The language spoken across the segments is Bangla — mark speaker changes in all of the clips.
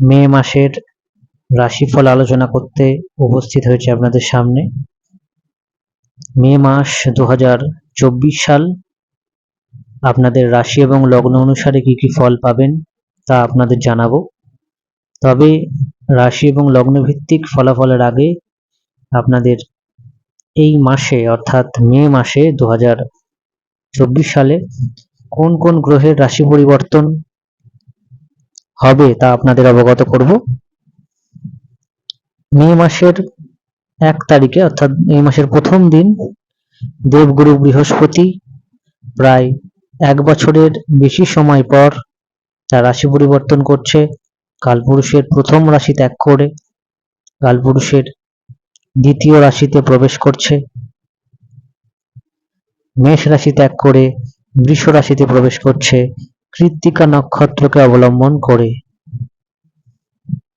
Speaker 1: মে মাসের রাশিফল আলোচনা করতে উপস্থিত হয়েছে আপনাদের সামনে। মে মাস দু হাজার চব্বিশ সাল, আপনাদের রাশি এবং লগ্ন অনুসারে কি কি ফল পাবেন তা আপনাদের জানাব। তবে রাশি এবং লগ্ন ভিত্তিক ফলাফলের আগে আপনাদের এই মাসে, অর্থাৎ মে মাসে দু হাজার চব্বিশ সালে কোন কোন গ্রহের রাশি পরিবর্তন হবে তা আপনাদের অবগত করব। মে মাসের এক তারিখে, অর্থাৎ মে মাসের প্রথম দিন, দেবগুরু বৃহস্পতি প্রায় এক বছরের বেশি সময় পর তার রাশি পরিবর্তন করছে। কালপুরুষের প্রথম রাশি ত্যাগ করে, কালপুরুষের দ্বিতীয় রাশিতে প্রবেশ করছে। মেষ রাশি ত্যাগ করে, বৃষ রাশিতে প্রবেশ করছে। কৃত্তিকা নক্ষত্রকে অবলম্বন করে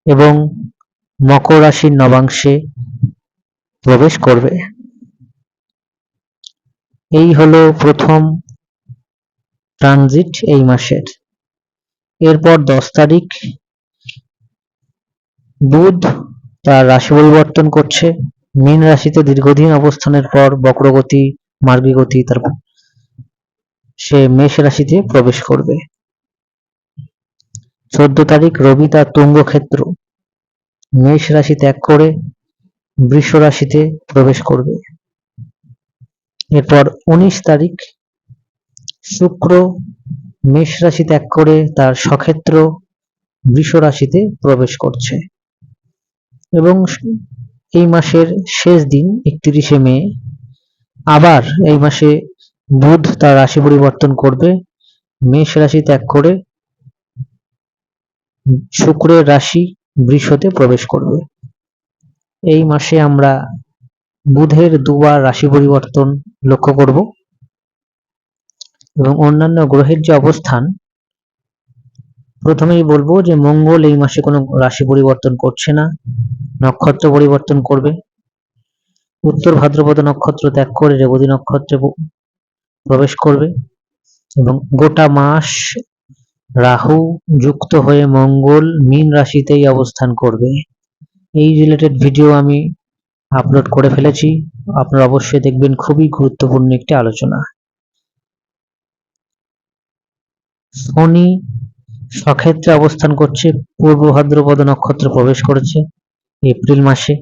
Speaker 1: এবং মকর রাশির নবাংশে প্রবেশ করবে। এই হলো প্রথম ট্রানজিট এই মাসের। এরপর দশ তারিখ, বুধ তার রাশি পরিবর্তন করছে। মীন রাশিতে দীর্ঘদিন অবস্থানের পর বক্রগতি মার্গী গতি তার সে মেষ রাশিতে প্রবেশ করবে। চোদ্দ তারিখ রবি তার তুঙ্গ ক্ষেত্র মেষ রাশি ত্যাগ করে বৃষ রাশিতে প্রবেশ করবে। এরপর উনিশ তারিখ শুক্র মেষ রাশি ত্যাগ করে তার সক্ষেত্র বৃষ রাশিতে প্রবেশ করছে। এবং এই মাসের শেষ দিন একত্রিশে মে। আবার এই মাসে বুধ তার রাশি পরিবর্তন করবে। মেষ রাশি ত্যাগ করে শুক্রের রাশি বৃষতে প্রবেশ করবে। এই মাসে আমরা বুধের দুবার রাশি পরিবর্তন লক্ষ্য করব এবং অন্যান্য গ্রহের যে অবস্থান, প্রথমেই বলব যে মঙ্গল এই মাসে কোনো রাশি পরিবর্তন করছে না, নক্ষত্র পরিবর্তন করবে। উত্তর ভাদ্রপদ নক্ষত্র ত্যাগ করে রেবতী নক্ষত্রে প্রবেশ করবে এবং গোটা মাস রাহু যুক্ত হয়ে মঙ্গল, মীন রাশিতেই অবস্থান করবে। এই রিলেটেড ভিডিও আমি আপলোড করে ফেলেছি। আপনারা অবশ্যই দেখবেন, খুবই গুরুত্বপূর্ণ একটি আলোচনা। শনি সক্ষেত্রে অবস্থান করছে, পূর্ব ভাদ্রপদ নক্ষত্র প্রবেশ করেছে, এপ্রিল মাসে।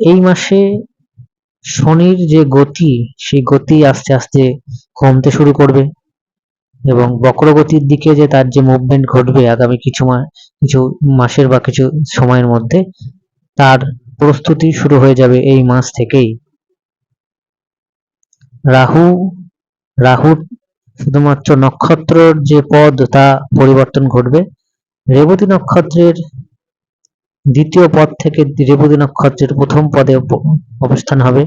Speaker 1: এই মাসে শনির যে গতি, সেই গতি আস্তে আস্তে কমতে শুরু করবে এবং বক্রগতির দিকে যে তার যে মুভমেন্ট ঘটবে আগামী কিছু কিছু মাসের বা কিছু সময়ের মধ্যে, তার প্রস্তুতি শুরু হয়ে যাবে এই মাস থেকেই। রাহু রাহু শুধুমাত্র নক্ষত্রর যে পদ, তা পরিবর্তন ঘটবে। রেবতী নক্ষত্রের দ্বিতীয় পদ থেকে রেবতী নক্ষত্রের প্রথম পদে অবস্থান হবে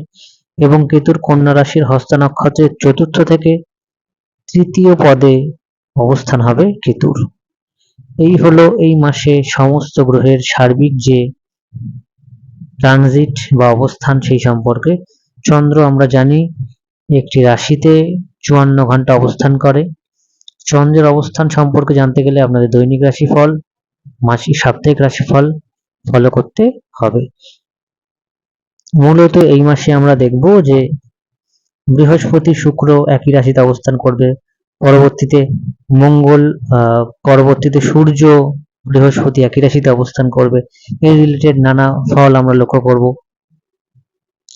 Speaker 1: এবং কেতুর কন্যা রাশির হস্তা নক্ষত্রের চতুর্থ থেকে তৃতীয় পদে অবস্থান হবে কেতুর। এই হলো এই মাসে সমস্ত গ্রহের সার্বিক যে ট্রানজিট বা অবস্থান সেই সম্পর্কে। চন্দ্র আমরা জানি একটি রাশিতে চুয়ান্ন ঘণ্টা অবস্থান করে। চন্দ্রের অবস্থান সম্পর্কে জানতে গেলে আপনাদের দৈনিক রাশিফল, মাসিক সাপ্তাহিক রাশিফল ফলো করতে হবে। মূলত এই মাসে আমরা দেখব যে বৃহস্পতি শুক্র একই রাশিতে অবস্থান করবে। পরবর্তীতে মঙ্গল পরবর্তীতে সূর্য বৃহস্পতি একই রাশিতে অবস্থান করবে। এই রিলেটেড নানা ফল আমরা লক্ষ্য করব।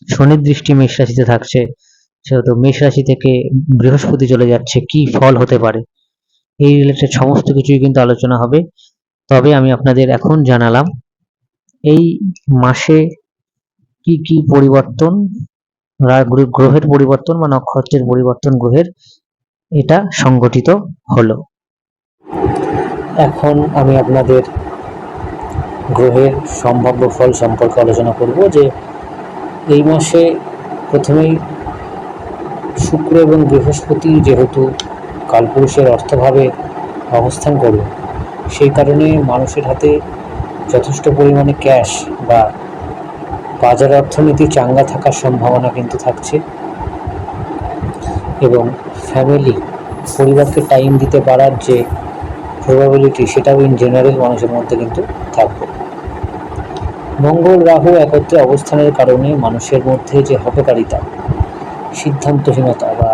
Speaker 1: শনির দৃষ্টি মেষ রাশিতে থাকছে, সেহেতু মেষ রাশি থেকে বৃহস্পতি চলে যাচ্ছে, কি ফল হতে পারে? এই রিলেটেড সমস্ত কিছুই কিন্তু আলোচনা হবে। তবে আমি আপনাদের এখন জানালাম এই মাসে কি কি পরিবর্তন? গ্রহের পরিবর্তন বা নক্ষত্রের পরিবর্তন গ্রহের এটা সংগঠিত হলো। এখন আমি আপনাদের গ্রহের সম্ভাব্য ফল সম্পর্কে আলোচনা করব যে এই মাসে প্রথমেই শুক্র এবং বৃহস্পতি যেহেতু কালপুরুষের অর্থভাবে অবস্থান করবে, সেই কারণে মানুষের হাতে যথেষ্ট পরিমাণে ক্যাশ বা বাজার অর্থনীতি চাঙ্গা থাকার সম্ভাবনা কিন্তু থাকছে এবং ফ্যামিলি পরিবারকে টাইম দিতে পারার যে প্রবাবিলিটি সেটাও ইন জেনারেল মানুষের মধ্যে কিন্তু থাকবে। মঙ্গল রাহু একত্রে অবস্থানের কারণে মানুষের মধ্যে যে হটকারিতা সিদ্ধান্তহীনতা বা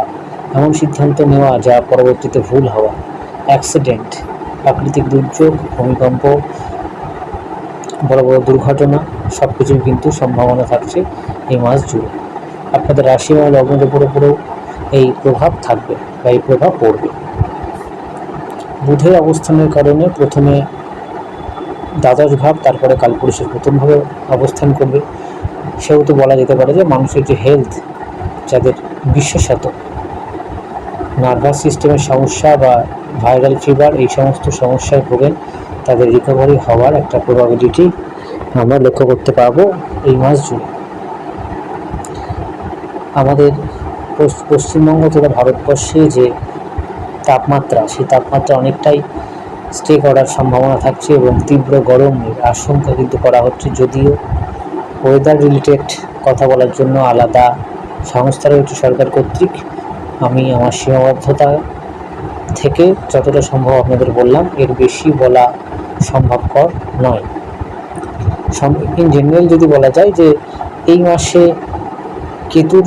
Speaker 1: এমন সিদ্ধান্ত নেওয়া যা পরবর্তীতে ভুল হওয়া অ্যাক্সিডেন্ট প্রাকৃতিক দুর্যোগ, ভূমিকম্প বড় বড় দুর্ঘটনা সব কিছুর কিন্তু সম্ভাবনা থাকছে এই মাস জুড়ে। আপনাদের রাশি এবং লগ্নের উপর উপরেও এই প্রভাব থাকবে বা এই প্রভাব পড়বে। বুধের অবস্থানের কারণে প্রথমে দ্বাদশ ভাব, তারপরে কালপুরুষের প্রথমভাবে অবস্থান করবে। সেহেতু বলা যেতে পারে যে মানুষের যে হেলথ যাদের বিশেষত নার্ভাস সিস্টেমের সমস্যা বা ভাইরাল ফিভার এই সমস্ত সমস্যায় ভোগেন। তাদের রিকভারি হওয়ার একটা প্রবাবিলিটি আমরা লক্ষ্য করতে পারব এই মাস জুড়ে আমাদের পশ্চ- পশ্চিমবঙ্গ তথা ভারতবর্ষে যে তাপমাত্রা, সেই তাপমাত্রা অনেকটাই স্টে করার সম্ভাবনা থাকছে এবং তীব্র গরমের আশঙ্কা কিন্তু করা হচ্ছে। যদিও ওয়েদার রিলেটেড কথা বলার জন্য আলাদা সংস্থা রয়েছে সরকার কর্তৃক। আমি আমার সীমাবদ্ধতা থেকে যতটা সম্ভব আপনাদের বললাম, এর বেশি বলা সম্ভবকর নয়। ইন জেনারেল যদি বলা যায় যে এই মাসে কেতুর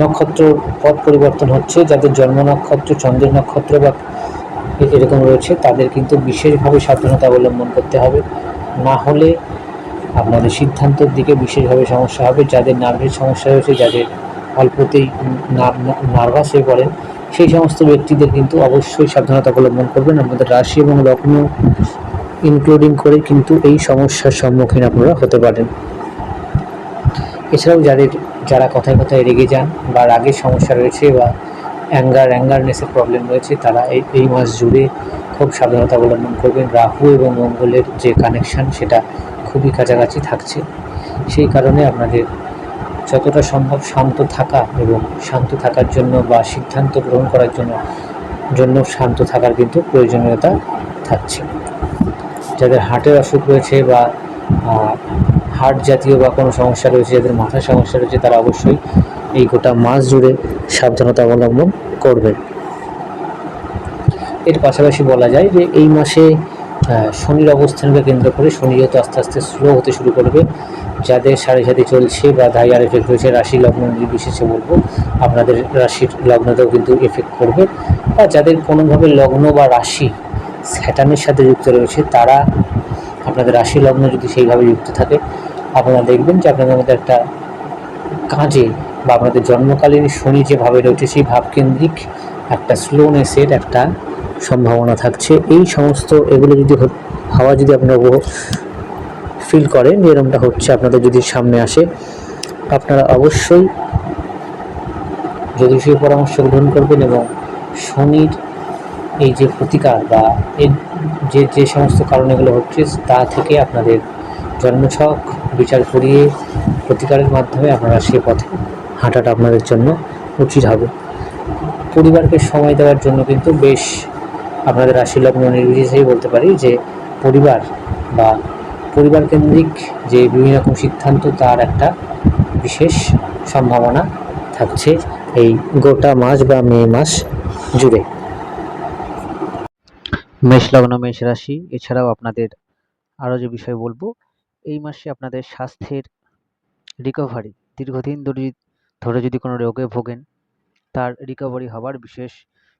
Speaker 1: নক্ষত্র পথ পরিবর্তন হচ্ছে, যাদের জন্ম নক্ষত্র, চন্দ্রের নক্ষত্র বা এরকম রয়েছে, তাদের কিন্তু বিশেষভাবে সাবধানতা অবলম্বন করতে হবে। না হলে আপনাদের সিদ্ধান্তের দিকে বিশেষভাবে সমস্যা হবে। যাদের নার্ভের সমস্যা রয়েছে, যাদের অল্পতেই নার্ভাস হয়ে পড়েন, সেই সমস্ত ব্যক্তিদের কিন্তু অবশ্যই সাবধানতা অবলম্বন করবেন। আপনাদের রাশি এবং লগ্ন ইনক্লুডিং করে কিন্তু এই সমস্যার সম্মুখীন আপনারা হতে পারেন। এছাড়াও যাদের, যারা কথায় কথায় রেগে যান বা রাগের সমস্যা রয়েছে বা অ্যাঙ্গার অ্যাঙ্গারনেসের প্রবলেম রয়েছে, তারা এই এই মাস জুড়ে খুব সাবধানতা অবলম্বন করবেন। রাহু এবং মঙ্গলের যে কানেকশান সেটা খুবই কাছাকাছি থাকছে। সেই কারণে আপনাদের যতটা সম্ভব শান্ত থাকা এবং শান্ত থাকার জন্য বা সিদ্ধান্ত গ্রহণ করার জন্য জন্য শান্ত থাকার কিন্তু প্রয়োজনীয়তা থাকছে। যাদের হার্টের অসুখ রয়েছে বা হার্ট জাতীয় বা কোনো সমস্যা রয়েছে, যাদের মাথার সমস্যা রয়েছে, তারা অবশ্যই এই গোটা মাস জুড়ে সাবধানতা অবলম্বন করবেন। এর পাশাপাশি বলা যায় যে এই মাসে শনির অবস্থানকে কেন্দ্র করে শনি যেহেতু আস্তে আস্তে স্লো হতে শুরু করবে, যাদের সাড়ে সাথে চলছে বা ধাইয়ার এফেক্ট রয়েছে, রাশি লগ্ন নির্বিশেষে বলব, আপনাদের রাশির লগ্নতেও কিন্তু এফেক্ট করবে। বা যাদের কোনোভাবে লগ্ন বা রাশি স্যাটানের সাথে যুক্ত রয়েছে, তারা আপনাদের রাশি লগ্ন যদি সেইভাবে যুক্ত থাকে, আপনারা দেখবেন যে আপনাদের মধ্যে একটা কাজে বা আপনাদের জন্মকালীন শনি যেভাবে রয়েছে, সেই ভাবকেন্দ্রিক একটা স্লোনেসের একটা সম্ভাবনা থাকছে। এই সমস্ত এগুলো যদি হাওয়া যদি আপনারা ফিল করেন যে এরকমটা হচ্ছে আপনাদের যদি সামনে আসে, আপনারা অবশ্যই যদি জ্যোতিষীয় পরামর্শ গ্রহণ করবেন এবং শনির এই যে প্রতিকার বা এর যে যে সমস্ত কারণ এগুলো হচ্ছে, তা থেকে আপনাদের জন্মছক, বিচার করিয়ে প্রতিকারের মাধ্যমে আপনারা সে পথে হাঁটাটা আপনাদের জন্য উচিত হবে। পরিবারকে সময় দেওয়ার জন্য কিন্তু বেশ আপনাদের রাশি লগ্ন নির্বিশেষেই বলতে পারি যে, পরিবার বা পরিবার কেন্দ্রিক যে বিভিন্ন রকম সিদ্ধান্ত, তার একটা বিশেষ সম্ভাবনা থাকছে এই গোটা মাস বা মে মাস জুড়ে। মেষ লগ্ন, মেষ রাশি, এছাড়াও আপনাদের আরও যে বিষয় বলব, এই মাসে আপনাদের স্বাস্থ্যের রিকভারি দীর্ঘদিন ধরে যদি কোনো রোগে ভোগেন, তার রিকভারি হওয়ার বিশেষ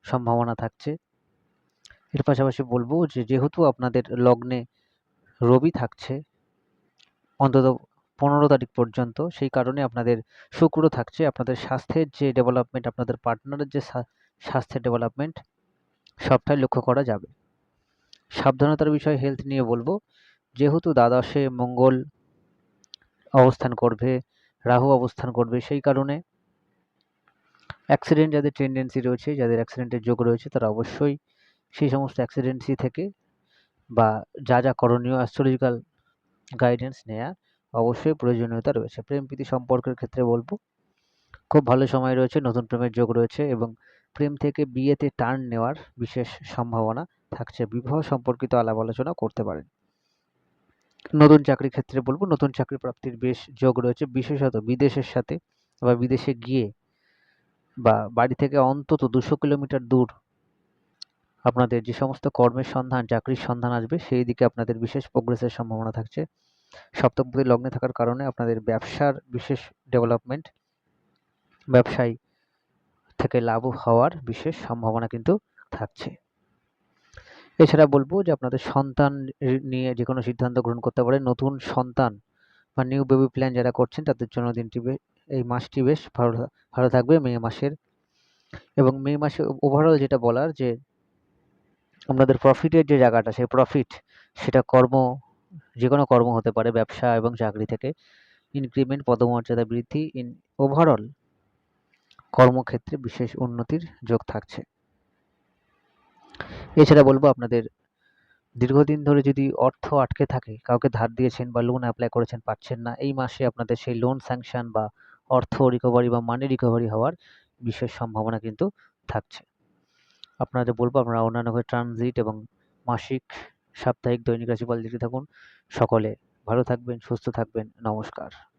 Speaker 1: সম্ভাবনা থাকছে। এর পাশাপাশি বলব যে, যেহেতু আপনাদের লগ্নে রবি থাকছে, অন্তত পনেরো তারিখ পর্যন্ত, সেই কারণে আপনাদের শুক্র থাকছে। আপনাদের স্বাস্থ্যের যে ডেভেলপমেন্ট আপনাদের পার্টনারের যে স্বাস্থ্যের ডেভেলপমেন্ট সবটাই লক্ষ্য করা যাবে। সাবধানতার বিষয় হেলথ নিয়ে বলব। যেহেতু দ্বাদশে মঙ্গল অবস্থান করবে, রাহু অবস্থান করবে সেই কারণে অ্যাক্সিডেন্ট যাদের টেন্ডেন্সি রয়েছে, যাদের অ্যাক্সিডেন্টের যোগ রয়েছে, তারা অবশ্যই সেই সমস্ত অ্যাক্সিডেন্সি থেকে বা যা যা করণীয় অ্যাস্ট্রোলজিক্যাল গাইডেন্স নেওয়া অবশ্যই প্রয়োজনীয়তা রয়েছে। প্রেম প্রীতি সম্পর্কের ক্ষেত্রে বলব, খুব ভালো সময় রয়েছে, নতুন প্রেমের যোগ রয়েছে এবং প্রেম থেকে বিয়েতে টার্ন নেওয়ার বিশেষ সম্ভাবনা থাকছে। বিবাহ সম্পর্কিত আলাপ আলোচনা করতে পারেন। নতুন চাকরির ক্ষেত্রে বলব, নতুন চাকরি প্রাপ্তির বেশ যোগ রয়েছে। বিশেষত বিদেশের সাথে বা বিদেশে গিয়ে বা বাড়ি থেকে অন্তত দুশো কিলোমিটার দূর আপনাদের যে সমস্ত কর্মের সন্ধান, চাকরির সন্ধান আসবে, সেই দিকে আপনাদের বিশেষ প্রোগ্রেসের সম্ভাবনা থাকছে। সপ্তমপতি লগ্নে থাকার কারণে আপনাদের ব্যবসার বিশেষ ডেভেলপমেন্ট ব্যবসায়ী থেকে লাভ হওয়ার বিশেষ সম্ভাবনা কিন্তু থাকছে। এছাড়া বলব যে আপনাদের সন্তান নিয়ে যে কোনো সিদ্ধান্ত গ্রহণ করতে পারে। নতুন সন্তান বা নিউ বেবি প্ল্যান যারা করছেন, তাদের জন্য দিনটি এই মাসটি বেশ ভালো ভালো থাকবে মে মাসের। এবং মে মাসে ওভারঅল যেটা বলার যে, আপনাদের প্রফিটের যে জায়গাটা, সেই প্রফিট সেটা কর্ম যে কোনো কর্ম হতে পারে, ব্যবসা এবং চাকরি থেকে ইনক্রিমেন্ট পদমর্যাদা বৃদ্ধি ইন ওভারঅল কর্মক্ষেত্রে বিশেষ উন্নতির যোগ থাকছে। এছাড়া বলব আপনাদের, দীর্ঘদিন ধরে যদি অর্থ আটকে থাকে, কাউকে ধার দিয়েছেন বা লোন অ্যাপ্লাই করেছেন, পাচ্ছেন না, এই মাসে আপনাদের সেই লোন স্যাংশন বা অর্থ রিকভারি বা মানি রিকভারি হওয়ার বিশেষ সম্ভাবনা কিন্তু থাকছে। আপনাদের বলব আপনারা অন্যান্য ট্রানজিট এবং মাসিক, সাপ্তাহিক দৈনিক রাশিফল দেখতে থাকুন। সকলে ভালো থাকবেন, সুস্থ থাকবেন। নমস্কার।